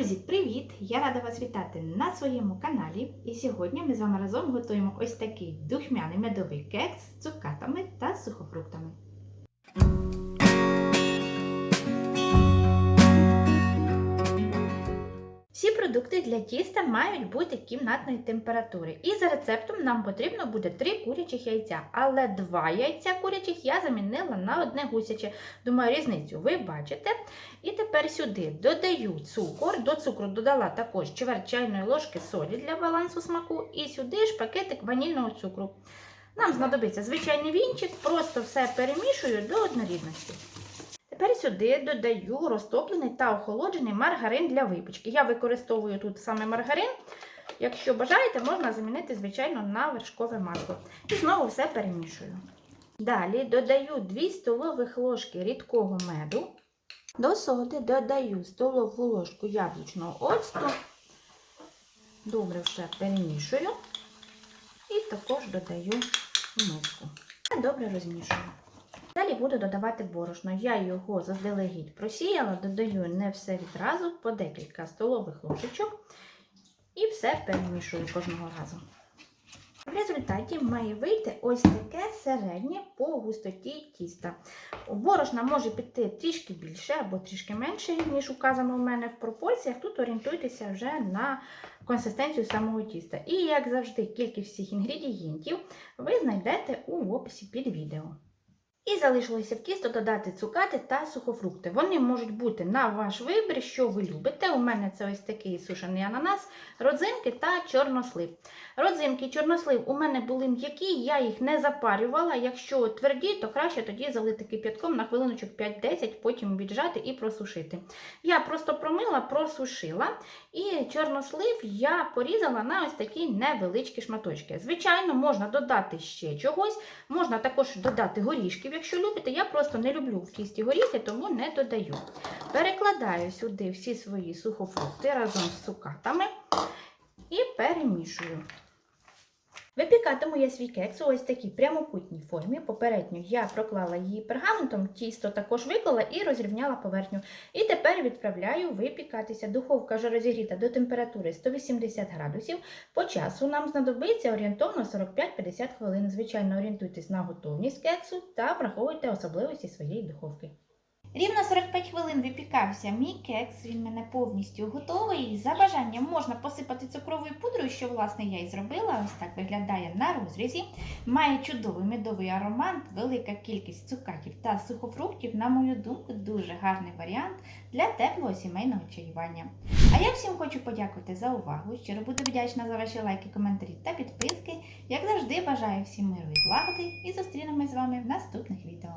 Друзі, привіт! Я рада вас вітати на своєму каналі. І сьогодні ми з вами разом готуємо ось такий духмяний медовий кекс з цукатами та сухофруктами. Продукти для тіста мають бути кімнатної температури. І за рецептом нам потрібно буде 3 курячих яйця, але 2 яйця курячих я замінила на одне гусяче. Думаю, різницю ви бачите. І тепер сюди додаю цукор. До цукру додала також чверть чайної ложки солі для балансу смаку. І сюди ж пакетик ванільного цукру. Нам знадобиться звичайний вінчик, просто все перемішую до однорідності. Тепер сюди додаю розтоплений та охолоджений маргарин для випічки. Я використовую тут саме маргарин. Якщо бажаєте, можна замінити, звичайно, на вершкове масло. І знову все перемішую. Далі додаю 2 столових ложки рідкого меду. До соди додаю столову ложку яблучного оцту. Добре все перемішую. І також додаю миску. Добре розмішую. Далі буду додавати борошно. Я його заздалегідь просіяла, додаю не все відразу, по декілька столових ложечок і все перемішую кожного разу. В результаті має вийти ось таке середнє по густоті тіста. Борошна може піти трішки більше або трішки менше, ніж указано у мене в пропорціях. Тут орієнтуйтеся вже на консистенцію самого тіста. І, як завжди, кількість всіх інгредієнтів ви знайдете у описі під відео. І залишилося в тісто додати цукати та сухофрукти. Вони можуть бути на ваш вибір, що ви любите. У мене це ось такий сушений ананас, родзинки та чорнослив. Родзинки чорнослив у мене були м'які, я їх не запарювала. Якщо тверді, то краще тоді залити кип'ятком на хвилиночок 5-10, потім віджати і просушити. Я просто промила, просушила, і чорнослив я порізала на ось такі невеличкі шматочки. Звичайно, можна додати ще чогось, можна також додати горішків, якщо любите. Я просто не люблю в тісті горіхи, тому не додаю. Перекладаю сюди всі свої сухофрукти разом з цукатами і перемішую. Випікатиму я свій кекс у ось такій прямокутній формі. Попередньо я проклала її пергаментом, тісто також виклала і розрівняла поверхню. І тепер відправляю випікатися. Духовка вже розігріта до температури 180 градусів. По часу нам знадобиться орієнтовно 45-50 хвилин. Звичайно, орієнтуйтесь на готовність кексу та враховуйте особливості своєї духовки. Рівно 45 хвилин випікався мій кекс, він мене повністю готовий. За бажанням можна посипати цукровою пудрою, що власне я і зробила. Ось так виглядає на розрізі. Має чудовий медовий аромат, велика кількість цукатів та сухофруктів, на мою думку, дуже гарний варіант для теплого сімейного чаювання. А я всім хочу подякувати за увагу. Щиро буду вдячна за ваші лайки, коментарі та підписки. Як завжди, бажаю всім миру і злагоди і зустрінемось з вами в наступних відео.